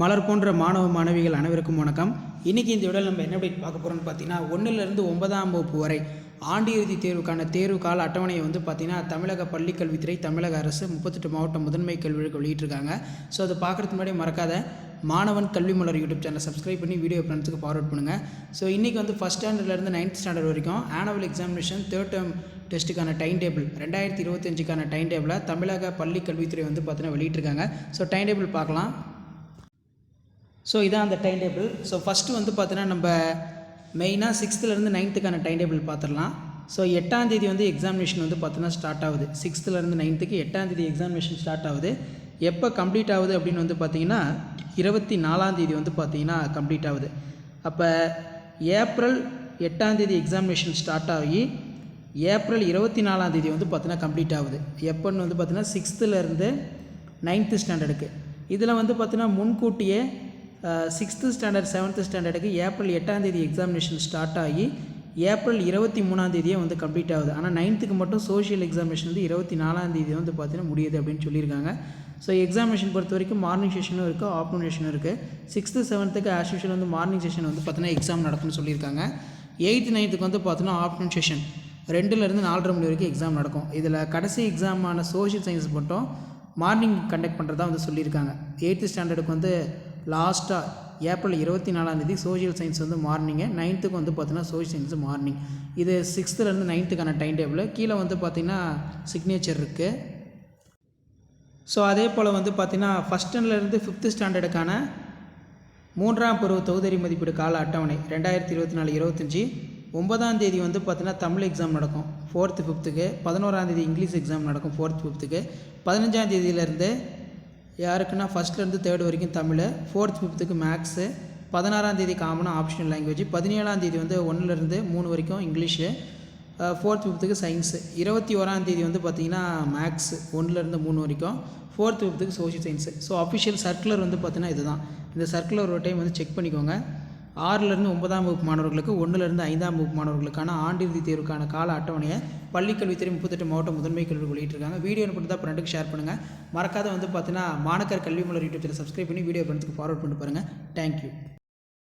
மலர் போன்ற மாணவ மாணவிகள் அனைவருக்கும் வணக்கம். இன்றைக்கி இந்த விடல் நம்ம என்ன update பார்க்க போகிறோம்னு பார்த்தீங்கன்னா ஒன்றிலிருந்து ஒன்பதாம் வகுப்பு வரை ஆண்டு இறுதி தேர்வுக்கான தேர்வு கால அட்டவணையை வந்து பார்த்தீங்கன்னா தமிழக பள்ளிக் கல்வித்துறை தமிழக அரசு முப்பத்தெட்டு மாவட்ட முதன்மை கல்விகளுக்கு வெளியிட்டிருக்காங்க. ஸோ அதை பார்க்குறதுக்கு முன்னாடி மறக்காத மாணவன் கல்வி மலர் யூடியூப் சேனலை சப்ஸ்கிரைப் பண்ணி வீடியோ ஃப்ரெண்ட்ஸுக்கு ஃபார்வர்ட் பண்ணுங்கள் ஸோ இன்றைக்கி வந்து ஃபஸ்ட் ஸ்டாண்டர்ட்லேருந்து நைன்த் ஸ்டாண்டர்ட் வரைக்கும் ஆனுவல் எக்ஸாமினேஷன் தேர்ட் டேர்ம் டெஸ்ட்டுக்கான டைம் டேபிள் ரெண்டாயிரத்தி இருபத்தஞ்சுக்கான டைம் டேபிளை தமிழக பள்ளி கல்வித்துறை வந்து பார்த்தீங்கன்னா வெளியிட்டிருக்காங்க. ஸோ டைம் டேபிள் பார்க்கலாம். ஸோ இதான் அந்த டைம் டேபிள் ஸோ ஃபஸ்ட்டு வந்து பார்த்தீங்கன்னா நம்ம மெயினாக சிக்ஸ்த்துலேருந்து நைன்த்துக்கான டைம் டேபிள் பார்த்துடலாம். ஸோ எட்டாம் தேதி வந்து எக்ஸாமினேஷன் வந்து பார்த்தீங்கன்னா ஸ்டார்ட் ஆகுது. சிக்ஸ்த்துலேருந்து நைன்த்துக்கு எட்டாம் தேதி எக்ஸாமினேஷன் ஸ்டார்ட் ஆகுது. எப்போ கம்ப்ளீட் ஆகுது அப்படின்னு வந்து பார்த்தீங்கன்னா இருபத்தி நாலாம் தேதி வந்து பார்த்தீங்கன்னா கம்ப்ளீட் ஆகுது. அப்போ ஏப்ரல் எட்டாம் தேதி எக்ஸாமினேஷன் ஸ்டார்ட் ஆகி ஏப்ரல் இருபத்தி நாலாம் தேதி வந்து பார்த்தீங்கன்னா கம்ப்ளீட் ஆகுது. எப்போன்னு வந்து பார்த்தீங்கன்னா சிக்ஸ்த்துலேருந்து நைன்த்து ஸ்டாண்டர்டுக்கு இதில் வந்து பார்த்தீங்கன்னா முன்கூட்டியே சிக்ஸ்த்து ஸ்டாண்டர்ட் செவன்த்து ஸ்டாண்டர்டுக்கு ஏப்ரல் எட்டாம் தேதி எக்ஸாமினேஷன் ஸ்டார்ட் ஆகி ஏப்ரல் இருபத்தி மூணாம் தேதியே வந்து கம்ப்ளீட் ஆகுது. ஆனால் நைன்த்துக்கு மட்டும் சோஷியல் எக்ஸாமினேஷன் வந்து இருபத்தி நாலாம் தேதி வந்து பார்த்தீங்கன்னா முடியுது அப்படின்னு சொல்லியிருக்காங்க. ஸோ எக்ஸாமினேஷன் பொறுத்த வரைக்கும் மார்னிங் செஷனும் இருக்குது ஆஃப்டர்நூன் செஷனும் இருக்குது சிக்ஸ்த்து செவன்த்துக்கு ஆஸ் யூஷுவல் வந்து மார்னிங் செஷன் வந்து பார்த்தீங்கன்னா எக்ஸாம் நடக்கும்னு சொல்லியிருக்காங்க. எயித்து நைன்த்துக்கு வந்து பார்த்தீங்கன்னா ஆஃப்டர்நூன் செஷன் ரெண்டுலேருந்து நாலரை மணி வரைக்கும் எக்ஸாம் நடக்கும். இதில் கடைசி எக்ஸாமான சோஷியல் சயின்ஸ் மட்டும் மார்னிங் கண்டக்ட் பண்ணுறதா வந்து சொல்லியிருக்காங்க. எயித்து ஸ்டாண்டர்டுக்கு வந்து லாஸ்ட்டாக ஏப்ரல் இருபத்தி நாலாந்தேதி சோஷியல் சயின்ஸ் வந்து மார்னிங்கு நைன்த்துக்கு வந்து பார்த்தீங்கன்னா சோஷியல் சயின்ஸ் மார்னிங் இது சிக்ஸ்த்துலேருந்து நைன்த்துக்கான டைம் டேபிள் கீழே வந்து பார்த்திங்கன்னா சிக்னேச்சர் இருக்குது ஸோ அதே போல் வந்து பார்த்திங்கன்னா ஃபஸ்ட் ஸ்டாண்டர்ட்லேருந்து ஃபிஃப்த்து ஸ்டாண்டர்டுக்கான மூன்றாம் பருவ தொகுதறி மதிப்பீடு கால அட்டவணை ரெண்டாயிரத்தி இருபத்தி நாலு இருபத்தஞ்சி ஒன்பதாம் தேதி வந்து பார்த்திங்கன்னா தமிழ் எக்ஸாம் நடக்கும். ஃபோர்த்து ஃபிஃப்த்துக்கு பதினோராந்தேதி இங்கிலீஷ் எக்ஸாம் நடக்கும். ஃபோர்த் ஃபிஃப்த்துக்கு பதினஞ்சாம் தேதியிலேருந்து யாருக்குன்னா ஃபஸ்ட்லேருந்து தேர்ட் வரைக்கும் தமிழ் ஃபோர்த் ஃபிஃப்த்துக்கு மேக்ஸு பதினாறாம் தேதி காமனாக ஆப்ஷனல் லாங்குவேஜ் பதினேழாம் தேதி வந்து ஒன்றுலேருந்து மூணு வரைக்கும் இங்கிலீஷு ஃபோர்த் ஃபிஃப்த்துக்கு சயின்ஸு இருபத்தி ஓராம் தேதி வந்து பார்த்திங்கன்னா மேக்ஸ் ஒன்றுலேருந்து மூணு வரைக்கும் fourth ஃபிஃப்த்துக்கு social science so official circular வந்து பார்த்திங்கன்னா இதுதான். இந்த சர்க்குலர் ஒரு டைம் வந்து செக் பண்ணிக்கோங்க. ஆறிலிருந்து ஒன்பதாம் வகுப்பு மாணவர்களுக்கு ஒன்றுலேருந்து ஐந்தாம் வகுப்பு மாணவர்களுக்கான ஆண்டிறுதி தேர்வுக்கான கால அட்டவணையை பள்ளிக்கல்வித்துறை முப்பத்தெட்டு மாவட்ட முதன்மை கல்வி வெளியிட்டிருக்காங்க. வீடியோ அனுப்பிட்டு தான் ஃப்ரெண்டுக்கு ஷேர் பண்ணுங்கள் மறக்காத வந்து பார்த்தீங்கன்னா மாணக்கர் கல்வி மலர் யூடியூப் சேனல் சப்ஸ்கிரைப் பண்ணி வீடியோ ஃப்ரெண்ட்ஸுக்கு ஃபார்வர்ட் பண்ணிட்டு பாருங்கள் தேங்க்யூ